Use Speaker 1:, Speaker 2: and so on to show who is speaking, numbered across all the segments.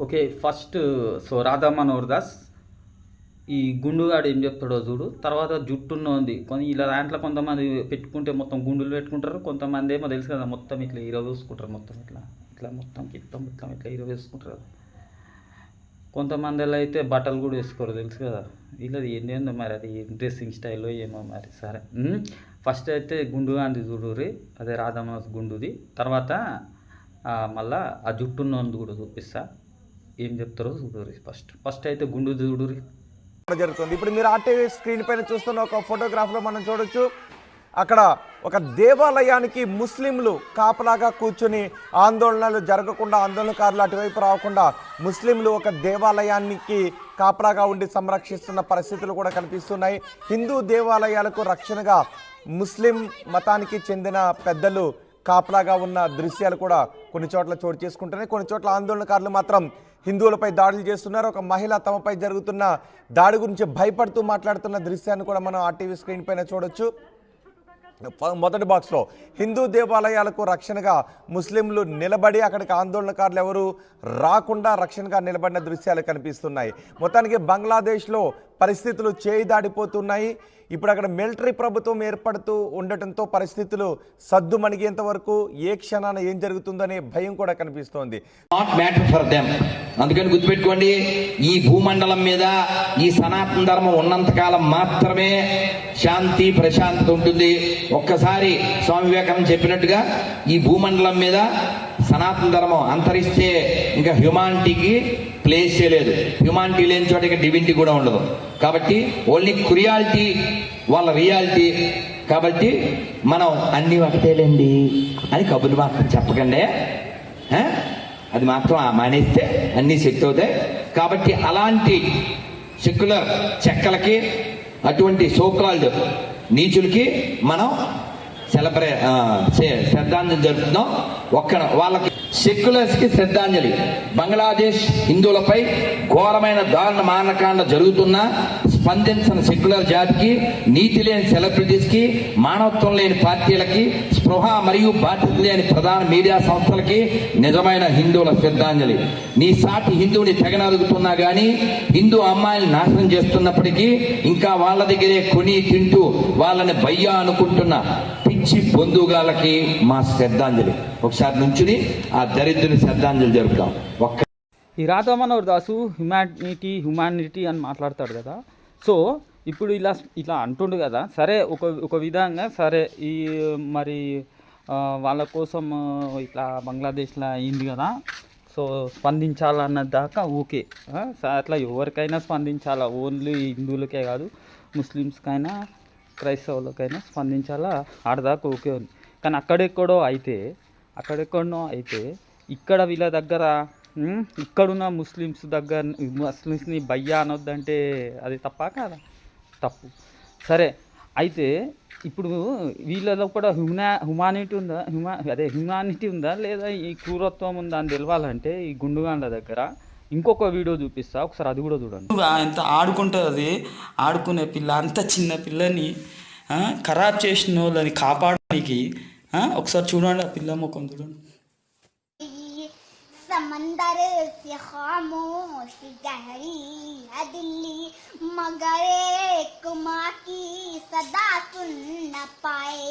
Speaker 1: Okay first so Radha Manohar Das ఈ గుండుగాడు ఏం చెప్తాడో చూడు. తర్వాత జుట్టున్న ఉంది. కొన్ని ఇలా దాంట్లో కొంతమంది పెట్టుకుంటే మొత్తం గుండులు పెట్టుకుంటారు కొంతమంది ఏమో తెలుసు కదా మొత్తం ఇట్లా హీరో చూసుకుంటారు మొత్తం ఇట్లా. ఇట్లా మొత్తం మొత్తం మొత్తం ఇట్లా హీరో వేసుకుంటారు కదా. కొంతమంది అయితే బట్టలు కూడా వేసుకోరు తెలుసు కదా. ఇలా ఏందేందో మరి అది డ్రెస్సింగ్ స్టైల్లో ఏమో మరి సరే. ఫస్ట్ అయితే గుండు గాంధీ చూడురి అదే రాధమ్మ గుండుది. తర్వాత ఆ, మళ్ళా ఆ జుట్టున్నోంది కూడా చూపిస్తా. ఏం చెప్తారో చూడురి. ఫస్ట్ ఫస్ట్ అయితే గుండు చూడురి
Speaker 2: జరుగుతుంది. ఇప్పుడు మీరు ఆర్టీవీ స్క్రీన్ పైన చూస్తున్న ఒక ఫోటోగ్రాఫ్లో మనం చూడొచ్చు. అక్కడ ఒక దేవాలయానికి ముస్లింలు కాపలాగా కూర్చుని ఆందోళనలు జరగకుండా ఆందోళనకారులు అటువైపు రాకుండా ముస్లింలు ఒక దేవాలయానికి కాపలాగా ఉండి సంరక్షిస్తున్న పరిస్థితులు కూడా కనిపిస్తున్నాయి. హిందూ దేవాలయాలకు రక్షణగా ముస్లిం మతానికి చెందిన పెద్దలు కాపలాగా ఉన్న దృశ్యాలు కూడా కొన్ని చోట్ల చోటు చేసుకుంటున్నాయి. కొన్ని చోట్ల ఆందోళనకారులు మాత్రం హిందువులపై దాడులు చేస్తున్నారు. ఒక మహిళ తమపై జరుగుతున్న దాడి గురించి భయపడుతూ మాట్లాడుతున్న దృశ్యాన్ని కూడా మనం ఆ టీవీ స్క్రీన్ పైన చూడొచ్చు. మొదటి బాక్స్లో హిందూ దేవాలయాలకు రక్షణగా ముస్లింలు నిలబడి అక్కడికి ఆందోళనకారులు ఎవరు రాకుండా రక్షణగా నిలబడిన దృశ్యాలు కనిపిస్తున్నాయి. మొత్తానికి బంగ్లాదేశ్లో పరిస్థితులు చేయి దాడిపోతున్నాయి ఇప్పుడు అక్కడ మిలిటరీ ప్రభుత్వం ఏర్పడుతూ ఉండటంతో పరిస్థితులు సద్దుమణిగేంత వరకు ఏ క్షణాన ఏం జరుగుతుందనే భయం కూడా కనిపిస్తోంది.
Speaker 3: నాట్ మ్యాటర్ ఫర్ దెమ్ అందుకని గుర్తుపెట్టుకోండి ఈ భూమండలం మీద ఈ సనాతన ధర్మం ఉన్నంత కాలం మాత్రమే శాంతి ప్రశాంతత ఉంటుంది. ఒక్కసారి స్వామి వివేకానంద చెప్పినట్టుగా ఈ భూమండలం మీద సనాతన ధర్మం అంతరిస్తే ఇంకా హ్యుమానిటీకి ప్లేసే లేదు హ్యుమానిటీ లేని చోట ఇక డివినిటీ కూడా ఉండదు. కాబట్టి ఓన్లీ క్రియాలిటీ వాళ్ళ రియాలిటీ కాబట్టి మనం అన్ని ఒకటేలేండి అని కబుర్లు మాత్రం చెప్పకండి. అది మాత్రం ఆ మానేస్తే అన్నీ సెట్ అవుతాయి. కాబట్టి అలాంటి సెక్యులర్ చెక్కలకి అటువంటి సోకాల్డ్ నీచులకి మనం సెలబ్రే శ్రద్ధాంజలి జరుపుతున్నాం. ఒక్క వాళ్ళకి సెక్యులర్స్కి శ్రద్ధాంజలి. బంగ్లాదేశ్ హిందువులపై ఘోరమైన దారుణ మానకాండ జరుగుతున్నా స్పందించిన సెక్యులర్ జాతికి నీతి లేని సెలబ్రిటీస్కి మానవత్వం లేని పార్టీలకి స్పృహ మరియు బాధ్యత లేని ప్రధాన మీడియా సంస్థలకి నిజమైన హిందువుల శ్రద్ధాంజలి. నీ సాటి హిందువుని తెగనరుగుతున్నా కానీ హిందూ అమ్మాయిని నాశనం చేస్తున్నప్పటికీ ఇంకా వాళ్ళ దగ్గరే కొని తింటూ వాళ్ళని భయ్యా అనుకుంటున్న. పిచ్చి బొందుగాలకి మా శ్రద్ధాంజలి. ఒకసారి నుంచుని ఆ దరిద్రుని శ్రద్ధాంజలి జరుపుతాం ఒక్క
Speaker 1: ఈ రాధామనోహర్ దాసు హ్యుమానిటీ హ్యుమానిటీ అని మాట్లాడతాడు కదా. సో ఇప్పుడు ఇలా ఇలా అంటుండు కదా సరే ఒక ఒక విధంగా సరే ఈ మరి వాళ్ళ కోసం ఇట్లా బంగ్లాదేశ్లో అయింది కదా. సో స్పందించాలన్న దాకా ఓకే. అట్లా ఎవరికైనా స్పందించాలా? ఓన్లీ హిందువులకే కాదు ముస్లిమ్స్కైనా క్రైస్తవులకైనా స్పందించాలా? ఆడదాకా ఓకే ఉంది కానీ అక్కడెక్కడో అయితే అక్కడెక్కడో అయితే ఇక్కడ వీళ్ళ దగ్గర ఇక్కడున్న ముస్లిమ్స్ దగ్గర ముస్లిమ్స్ని బయ్యా అనొద్దంటే అది తప్పా కాదా? తప్పు. సరే అయితే ఇప్పుడు వీళ్ళలో కూడా హ్యుమా హ్యుమానిటీ ఉందా? హ్యుమా అదే హ్యుమానిటీ ఉందా? లేదా ఈ క్రూరత్వం ఉందా అని తెలవాలంటే ఈ గుండుగాండ్ల దగ్గర ఇంకొక వీడియో చూపిస్తా ఒకసారి అది కూడా చూడండి ఎంత ఆడుకుంటుంది ఆడుకునే పిల్ల అంత చిన్న పిల్లని ఆ, ఖరాబ్ చేసిన వాళ్ళని కాపాడడానికి ఆ, ఒకసారి చూడండి ఆ పిల్ల ముఖం చూడండి
Speaker 4: समंदर से खामोश गहरी है दिल्ली मगर एक माँ की सदा सुन न पाए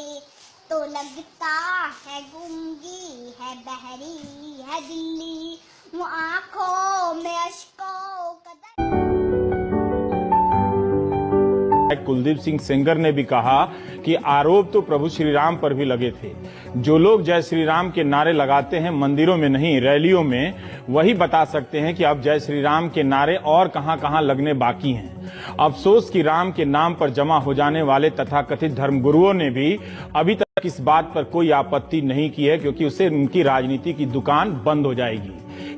Speaker 4: तो लगता है गूंगी है बहरी है दिल्ली वो
Speaker 5: कुलदीप सिंह सेंगर ने भी कहा कि आरोप तो प्रभु श्री राम पर भी लगे थे। जो लोग जय श्री राम के नारे लगाते हैं, मंदिरों में नहीं, रैलियों में, वही बता सकते हैं कि अब जय श्री राम के नारे और कहाँ कहाँ लगने बाकी हैं। अफसोस कि राम के नाम पर जमा हो जाने वाले तथा तथाकथित धर्मगुरुओं ने भी अभी तक इस बात पर कोई आपत्ति नहीं की है, क्योंकि उसे उनकी राजनीति की दुकान बंद हो जाएगी।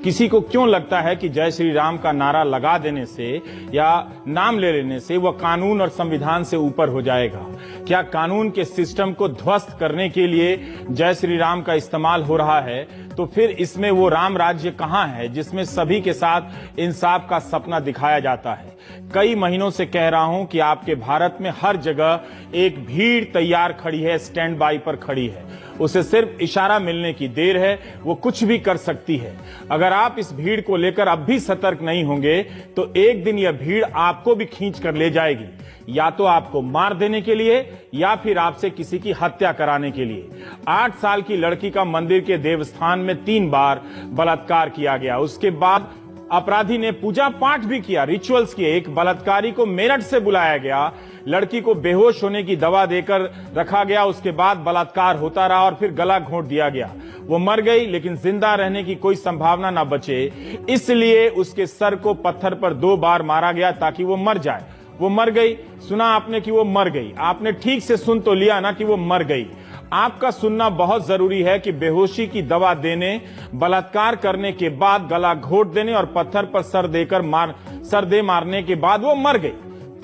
Speaker 5: किसी को क्यों लगता है कि जय श्री राम का नारा लगा देने से या नाम ले लेने से वह कानून और संविधान से ऊपर हो जाएगा? क्या कानून के सिस्टम को ध्वस्त करने के लिए जय श्री राम का इस्तेमाल हो रहा है? तो फिर इसमें वो राम राज्य कहाँ है, जिसमें सभी के साथ इंसाफ का सपना दिखाया जाता है? कई महीनों से कह रहा हूँ कि आपके भारत में हर जगह एक भीड़ तैयार खड़ी है स्टैंड बाई पर खड़ी है। उसे सिर्फ़ इशारा मिलने की देर है, वो कुछ भी कर सकती है। अगर अगर आप इस भीड़ को लेकर अब भी सतर्क नहीं होंगे तो एक दिन यह भीड़ आपको भी खींच कर ले जाएगी। या तो आपको मार देने के लिए, या फिर आपसे किसी की हत्या कराने के लिए। आठ साल की लड़की का मंदिर के देवस्थान में तीन बार बलात्कार किया गया। उसके बाद अपराधी ने पूजा पाठ भी किया। रिचुअल्स किए। एक बलात्कारी को मेरठ से बुलाया गया। लड़की को बेहोश होने की दवा देकर रखा गया। उसके बाद बलात्कार होता रहा और फिर गला घोंट दिया गया। वो मर गई, लेकिन ज़िंदा रहने की कोई संभावना ना बचे। इसलिए उसके सर को पत्थर पर दो बार मारा गया ताकि वो मर जाए। वो मर गई। सुना आपने कि वो मर गई। आपने ठीक से सुन तो लिया ना कि वो मर गई। आपका सुनना बहुत ज़रूरी है कि बेहोशी की दवा देने, बलात्कार करने के बाद गला घोट देने और पत्थर पर सर देकर मार, सर दे मारने के बाद वो मर गई।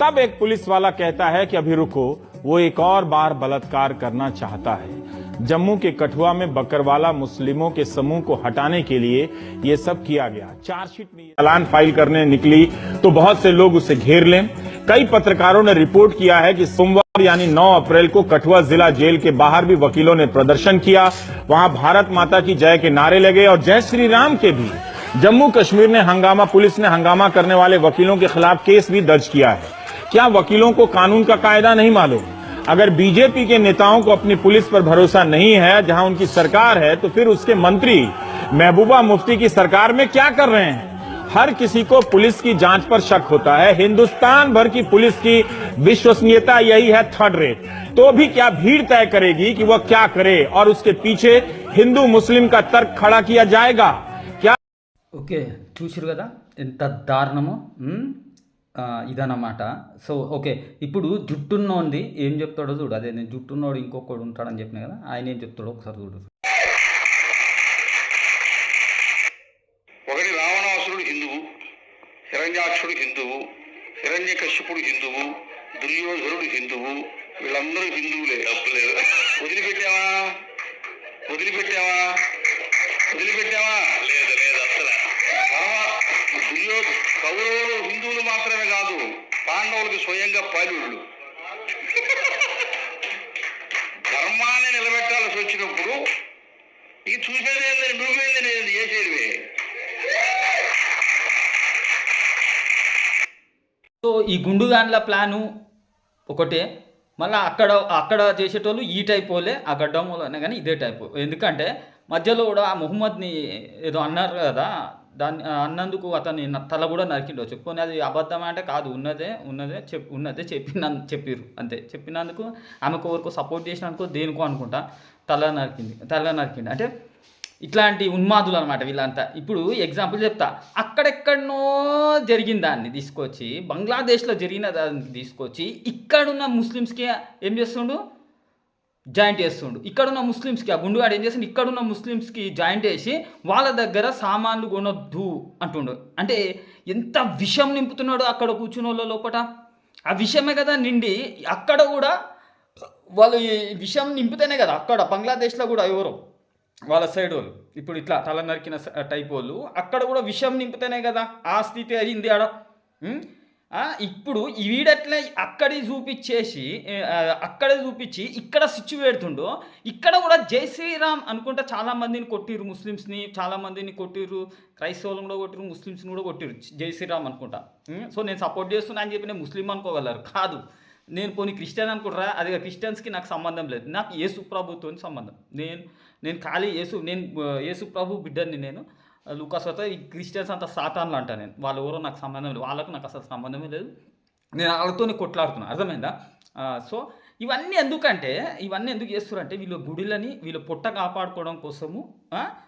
Speaker 5: तब एक पुलिस वाला कहता है कि अभी रुको, वो एक और बार बलात्कार करना चाहता है। जम्मू के कठुआ में बकरवाला मुस्लिमों के समूह को हटाने के लिए ये सब किया गया। चार्जशीट में चालान फ़ाइल करने निकली तो बहुत से लोग उसे घेर लें। कई पत्रकारों ने रिपोर्ट किया है कि सोमवार यानी 9 अप्रैल को कठुआ जिला जेल के बाहर भी वकीलों ने प्रदर्शन किया। वहाँ भारत माता की जय के नारे लगे और जय श्री राम के भी। जम्मू कश्मीर ने हंगामा, पुलिस ने हंगामा करने वाले वकीलों के खिलाफ केस भी दर्ज किया है। क्या वकीलों को कानून का कायदा नहीं मालूम? अगर बीजेपी के नेताओं को अपनी पुलिस पर भरोसा नहीं है, जहाँ उनकी सरकार है तो फिर उसके मंत्री महबूबा मुफ्ती की सरकार में क्या कर रहे हैं? हर किसी को पुलिस की जांच पर शक होता है हिंदुस्तान भर की पुलिस की विश्वसनीयता यही है थर्ड रेट तो भी क्या भीड़ तय करेगी कि वह क्या करे और उसके पीछे हिंदू मुस्लिम का तर्क खड़ा किया जाएगा क्या
Speaker 1: ఓకే చూసిరు కదా ఎంత దారుణమో ఉమ్? ఆ, ఇదన్నమాట సో ఓకే ఇప్పుడు జుట్టున్నోంది ఏం చెప్తాడో చూడు అదే నేను జుట్టున్నోడు ఇంకొకడు ఉంటాడని చెప్పిన కదా ఆయన ఏం చెప్తాడో ఒకసారి చూడు
Speaker 6: ఒకటి రావణాసురుడు హిందువు హిరణ్యాక్షుడు హిందువు హిరణ్యకశ్యపుడు హిందువు దుర్యోధనుడు హిందువు వీళ్ళందరూ హిందువులే. తప్పులేదు. వదిలిపెట్టావా? వదిలిపెట్టావా? వదిలిపెట్టావా? లేదు లేదు అసలు దుర్యోధ కౌరవులు హిందువులు మాత్రమే కాదు పాండవులకు స్వయంగా పాలుళ్ళు ధర్మాన్ని నిలబెట్టాల్సి వచ్చినప్పుడు ఇది చూసేది ఏంటంటే నువ్వేంది నేను చేసేదివే
Speaker 1: సో ఈ గుండుగాండ్ల ప్లాను ఒకటే. మళ్ళీ అక్కడ అక్కడ చేసేటోళ్ళు ఈ టైప్ వాళ్ళే ఆ గడ్డమ్మలోనే కానీ ఇదే టైపు ఎందుకంటే మధ్యలో కూడా ఆ మొహమ్మద్ని ఏదో అన్నారు కదా దాన్ని అన్నందుకు అతని తల కూడా నరికిండవచ్చు పోనీ అది అబద్ధం అంటే కాదు ఉన్నదే ఉన్నదే చెప్ ఉన్నదే చెప్పిన చెప్పిర్రు. అంతే. చెప్పినందుకు ఆమెకు ఎవరికో సపోర్ట్ చేసినందుకు దేనికో అనుకుంటా తల నరికింది తల నరికింది. అంటే ఇట్లాంటి ఉన్మాదులు అనమాట వీళ్ళంతా. ఇప్పుడు ఎగ్జాంపుల్ చెప్తా. అక్కడెక్కడనో జరిగిన దాన్ని తీసుకొచ్చి బంగ్లాదేశ్లో జరిగిన దాన్ని తీసుకొచ్చి ఇక్కడున్న ముస్లిమ్స్కి ఏం చేస్తుండు? జాయింట్ చేస్తుండు. ఇక్కడున్న ముస్లిమ్స్కి ఆ గుండుగాడు ఏం చేస్తుండు? ఇక్కడున్న ముస్లిమ్స్కి జాయింట్ చేసి వాళ్ళ దగ్గర సామాన్లు కొనొద్దు అంటుండు. అంటే ఎంత విషం నింపుతున్నాడు అక్కడ కూర్చున్న వాళ్ళ లోపట? ఆ విషయమే కదా నిండి అక్కడ కూడా వాళ్ళు ఈ విషం నింపితేనే కదా అక్కడ బంగ్లాదేశ్లో కూడా ఎవరు? వాళ్ళ సైడ్ వాళ్ళు. ఇప్పుడు ఇట్లా తల నరికిన స- టైప్ వాళ్ళు. అక్కడ కూడా విషయం నింపితేనే కదా ఆ స్థితి అయింది ఆడ. ఇప్పుడు ఈ వీడట్లే అక్కడే చూపించేసి అక్కడే చూపించి ఇక్కడ స్విచ్ పెడుతుండో. ఇక్కడ కూడా జై శ్రీరామ్ అనుకుంటా చాలా మందిని కొట్టిర్రు ముస్లిమ్స్ని చాలామందిని కొట్టిరు కొట్టిర్రు. క్రైస్తవులను కూడా కొట్టిర్రు ముస్లిమ్స్ని కూడా కొట్టిర్రు జై శ్రీరామ్ అనుకుంటా. సో నేను సపోర్ట్ చేస్తున్నా అని చెప్పి నేను ముస్లిం అనుకోగలరు. కాదు. నేను పోనీ క్రిస్టియన్ అనుకుంటారా? అది క్రిస్టియన్స్కి నాకు సంబంధం లేదు. నాకు యేసు ప్రభుత్వం సంబంధం. నేను నేను ఖాళీ యేసు నేను యేసు ప్రభు బిడ్డని నేను లూకాస్ ఈ క్రిస్టియన్స్ అంతా సాతాన్లు అంటా నేను. వాళ్ళు ఎవరో నాకు సంబంధం లేదు. వాళ్ళకు నాకు అసలు సంబంధమే లేదు. నేను వాళ్ళతోనే కొట్లాడుతున్నాను అర్థమైందా? సో ఇవన్నీ ఎందుకంటే ఇవన్నీ ఎందుకు చేస్తారంటే వీళ్ళ గుడిలని వీళ్ళ పొట్ట కాపాడుకోవడం కోసము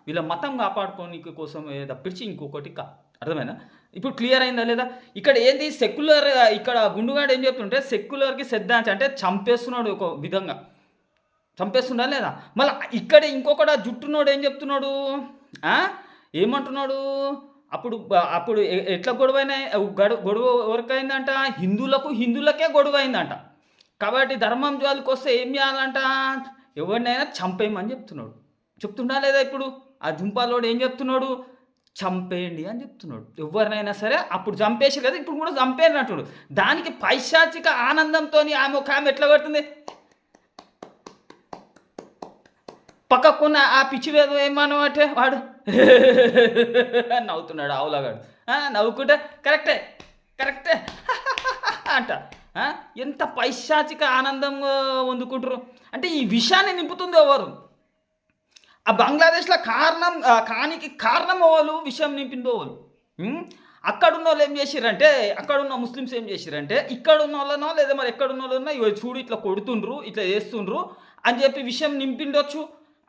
Speaker 1: వీళ్ళ మతం కాపాడుకోవడానికి కోసం తప్పించి ఇంకొకటి కా అర్థమైందా? ఇప్పుడు క్లియర్ అయిందా లేదా? ఇక్కడ ఏంది? సెక్యులర్ ఇక్కడ గుండుగాడు ఏం చెప్తుంటే సెక్యులర్కి సిద్ధాంతి అంటే చంపేస్తున్నాడు ఒక విధంగా. చంపేస్తుండా లేదా? మళ్ళీ ఇక్కడ ఇంకొకటి ఆ జుట్టునోడు ఏం చెప్తున్నాడు? ఏమంటున్నాడు? అప్పుడు అప్పుడు ఎట్లా గొడవైనా గడు గొడవ ఎవరికైందంట? హిందువులకు హిందువులకే గొడవ అయిందంట కాబట్టి ధర్మం జోలికి వస్తే ఏం చేయాలంట? ఎవరినైనా చంపేయమని చెప్తున్నాడు. చెప్తుండా లేదా ఇప్పుడు? ఆ దుంపాలోడు ఏం చెప్తున్నాడు? చంపేయండి అని చెప్తున్నాడు. ఎవరినైనా సరే అప్పుడు చంపేసి కదా ఇప్పుడు కూడా చంపేయండి అంటున్నాడు దానికి పైశాచిక ఆనందంతో ఆమె ఒక ఆమె ఎట్లా పడుతుంది? పక్కకున్న ఆ పిచ్చి వేద ఏమనో అంటే వాడు నవ్వుతున్నాడు ఆవులాగాడు. నవ్వుకుంటే కరెక్టే కరెక్టే. అంట. ఎంత పైశాచిక ఆనందంగా పొందుకుంటారు అంటే ఈ విషయాన్ని నింపుతుంది ఎవరు? ఆ బంగ్లాదేశ్లో కారణం కానికి కారణం వాళ్ళు విషయం నింపిందో వాళ్ళు అక్కడున్న వాళ్ళు ఏం చేసిరంటే అక్కడున్న ముస్లిమ్స్ ఏం చేసిరంటే ఇక్కడున్న వాళ్ళనో లేదా మరి ఎక్కడున్న వాళ్ళనో ఇవి చూడు ఇట్లా కొడుతుండ్రు ఇట్లా చేస్తుండ్రు అని చెప్పి విషయం నింపిండొచ్చు.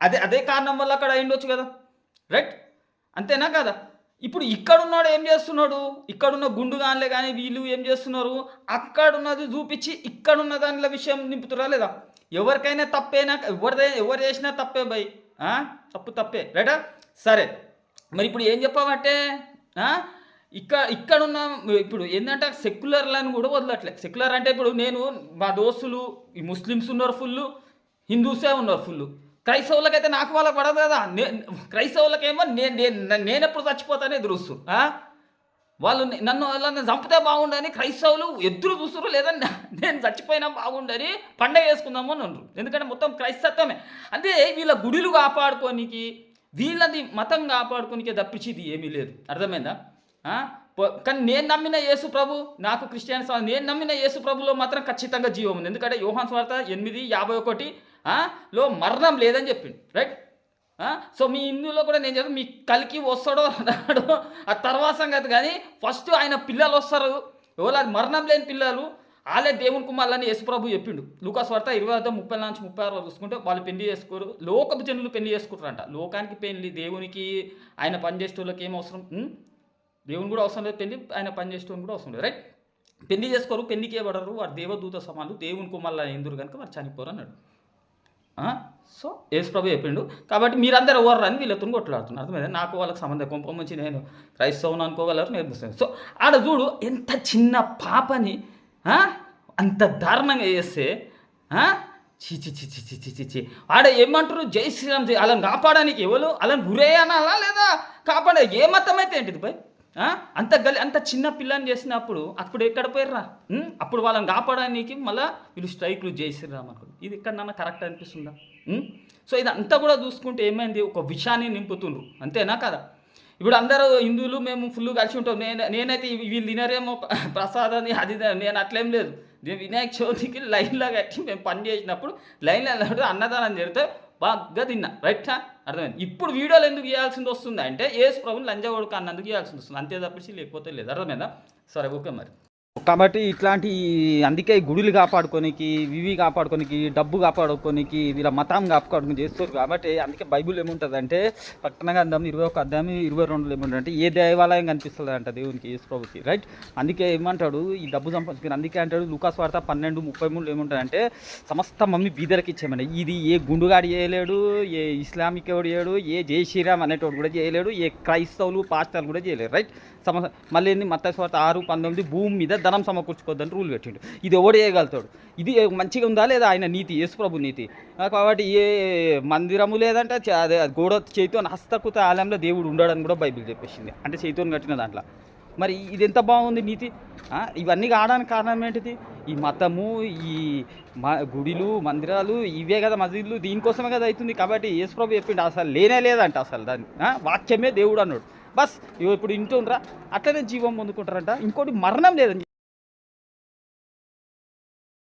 Speaker 1: అదే అదే కారణం వల్ల అక్కడ అయిండొచ్చు కదా. రైట్ అంతేనా కదా? ఇప్పుడు ఇక్కడున్నాడు ఏం చేస్తున్నాడు? ఇక్కడున్న గుండుగాన్లే కానీ వీళ్ళు ఏం చేస్తున్నారు? అక్కడున్నది చూపించి ఇక్కడున్న దానిలో విషయం నింపుతురా లేదా? ఎవరికైనా తప్పేనా? ఎవరిదే ఎవరు చేసినా తప్పే బై. తప్పు తప్పే. రైటా సరే. మరి ఇప్పుడు ఏం చెప్పామంటే ఇక్కడ ఇక్కడున్న ఇప్పుడు ఏంటంటే సెక్యులర్లను కూడా వదలట్లే. సెక్యులర్ అంటే ఇప్పుడు నేను మా దోస్తులు ఈ ముస్లిమ్స్ ఉన్నారు ఫుల్ హిందూసే ఉన్నారు ఫుల్ క్రైస్తవులకైతే నాకు వాళ్ళకి పడదు కదా. నే క్రైస్తవులకేమో నేను నేను ఎప్పుడు చచ్చిపోతానే ఎదురుస్తూ వాళ్ళు నన్ను వాళ్ళని చంపితే బాగుండని క్రైస్తవులు ఎదురు చూసురు లేదా నేను చచ్చిపోయినా బాగుండని పండగ వేసుకుందాము అని అన్నారు. ఎందుకంటే మొత్తం క్రైస్తత్వమే. అంటే వీళ్ళ గుడిలు కాపాడుకోనికి వీళ్ళది మతం కాపాడుకోనికే తప్పించేది ఏమీ లేదు. అర్థమైందా? కానీ నేను నమ్మిన యేసు ప్రభు నాకు క్రిస్టియన్ నేను నమ్మిన యేసు ప్రభులో మాత్రం ఖచ్చితంగా జీవం ఉంది. ఎందుకంటే యోహాన్ స్వార్థ ఎనిమిది యాభై ఒకటి లో మరణం లేదని చెప్పిండు. రైట్ సో మీ ఇందులో కూడా నేను చెప్పి మీ కలికి వస్తాడో రాడో ఆ తర్వాత సంగతి కానీ ఫస్ట్ ఆయన పిల్లలు వస్తారు. ఎవరు మరణం లేని పిల్లలు వాళ్ళే దేవుని కుమారులని యేసుప్రభు చెప్పిండు. లూకాస్ వార్త ఇరవై ఐదు ముప్పై నుంచి ముప్పై ఆరు చూసుకుంటే వాళ్ళు పెళ్ళి చేసుకోరు లోకపు జనులు పెళ్ళి చేసుకుంటారంట. లోకానికి పెళ్ళి దేవునికి ఆయన పనిచేసేటోళ్ళకి ఏం అవసరం? దేవుని కూడా అవసరం లేదు పెళ్ళి ఆయన పనిచేసేటోని కూడా అవసరం లేదు. రైట్ పెళ్ళి చేసుకోరు పెళ్ళికి ఇవ్వడరు వారు దేవదూత సమాలు దేవుని కుమారులు ఎందురు కనుక వారు చనిపోరు అన్నాడు. సో యేసుప్రభు చెప్పిండు. కాబట్టి మీరందరూ ఎవరు అని వీళ్ళతో కొట్లాడుతున్నారు. అర్థమైంది? నాకు వాళ్ళకి సంబంధం కొంపం నుంచి నేను క్రైస్తవుని అనుకోగలరు నేను సో ఆడ చూడు ఎంత చిన్న పాపని అంత దారుణంగా చేస్తే చీచి చీచి చీచి చీచి ఆడ ఏమంటారు? జై శ్రీరామ్ జై. అలా కాపాడడానికి ఎవరు? అలా గురే అనాలా లేదా? కాపాడ ఏ మతం అయితే ఏంటిది భయ్ అంత గలి అంత చిన్న పిల్లని చేసినప్పుడు అప్పుడు ఎక్కడ పోయిర్రా? అప్పుడు వాళ్ళని కాపాడడానికి మళ్ళీ వీళ్ళు స్ట్రైక్లు జై మనకు ఇది ఇక్కడ కరెక్ట్ అనిపిస్తుందా? సో సో ఇదంతా కూడా చూసుకుంటే ఏమైంది? ఒక విషయాన్ని నింపుతుండ్రు. అంతేనా కదా? ఇప్పుడు అందరూ హిందువులు మేము ఫుల్ కలిసి ఉంటాం. నేను నేనైతే వీళ్ళు తినరేమో ప్రసాదాన్ని అది నేను అట్లేం లేదు. నేను వినాయక చవితికి లైన్లో కట్టి మేము పని చేసినప్పుడు లైన్లో అన్నదానం జరిగితే బాగా తిన్నా. రైట్ అర్థమైంది? ఇప్పుడు వీడియోలు ఎందుకు చేయాల్సింది వస్తుంది? అంటే ఏసు ప్రభుని లంజగొడుకు అన్నందుకు చేయాల్సింది వస్తుంది. అంతే తప్పించి లేకపోతే లేదు. అర్థమైందా? సరే ఓకే మరి. కాబట్టి ఇట్లాంటి అందుకే గుడులు కాపాడుకోనికి వివి కాపాడుకోనికి డబ్బు కాపాడుకోనికి వీళ్ళ మతం కాపాడుకొని చేస్తారు కాబట్టి అందుకే బైబిల్ ఏముంటుంది అంటే పట్టణ గంధం ఇరవై ఒక అధ్యాయం ఇరవై రెండులో ఏముంటుంది అంటే ఏ దేవాలయం కనిపిస్తుంది అంట దేవునికి యేసు ప్రభుకి రైట్ అందుకే ఏమంటాడు ఈ డబ్బు సంపాదించుకుని అందుకే అంటాడు లుకాస్ వార్త పన్నెండు ముప్పై మూడు ఏముంటుంది అంటే సమస్త మమ్మీ బీదరికి ఇచ్చామని ఇది ఏ గుండుగాడు చేయలేడు ఏ ఇస్లామిక్ ఎవడు చేయడు ఏ జై శ్రీరామ్ అనేటోడు కూడా చేయలేడు ఏ క్రైస్తవులు పాస్టర్లు కూడా చేయలేరు రైట్ సమ మళ్ళీ ఏంది? మత్త స్వార్థ ఆరు పంతొమ్మిది భూమి మీద ధనం సమకూర్చుకోవద్దని రూల్ పెట్టిండు. ఇది ఎవడు చేయగలుగుతాడు? ఇది మంచిగా ఉందా లేదా ఆయన నీతి యేసుప్రభు నీతి? కాబట్టి ఏ మందిరము లేదంటే అదే గోడ చైతోన్ హస్తకృత ఆలయంలో దేవుడు ఉండడని కూడా బైబిల్ చెప్పేసింది. అంటే చైతోని కట్టిన దాంట్లో. మరి ఇది ఎంత బాగుంది నీతి? ఇవన్నీ కావడానికి కారణం ఏంటిది? ఈ మతము ఈ మా గుడిలు మందిరాలు ఇవే కదా మసీదులు దీనికోసమే కదా అవుతుంది. కాబట్టి యేసుప్రభు చెప్పిండు అసలు లేనే లేదంట అసలు దాన్ని. ఆ, వాక్యమే దేవుడు అన్నాడు. బస్ ఇగో ఇప్పుడు ఇంటుండ్రా. అట్లనే జీవం పొందుకుంటారంట. ఇంకోటి మరణం లేదని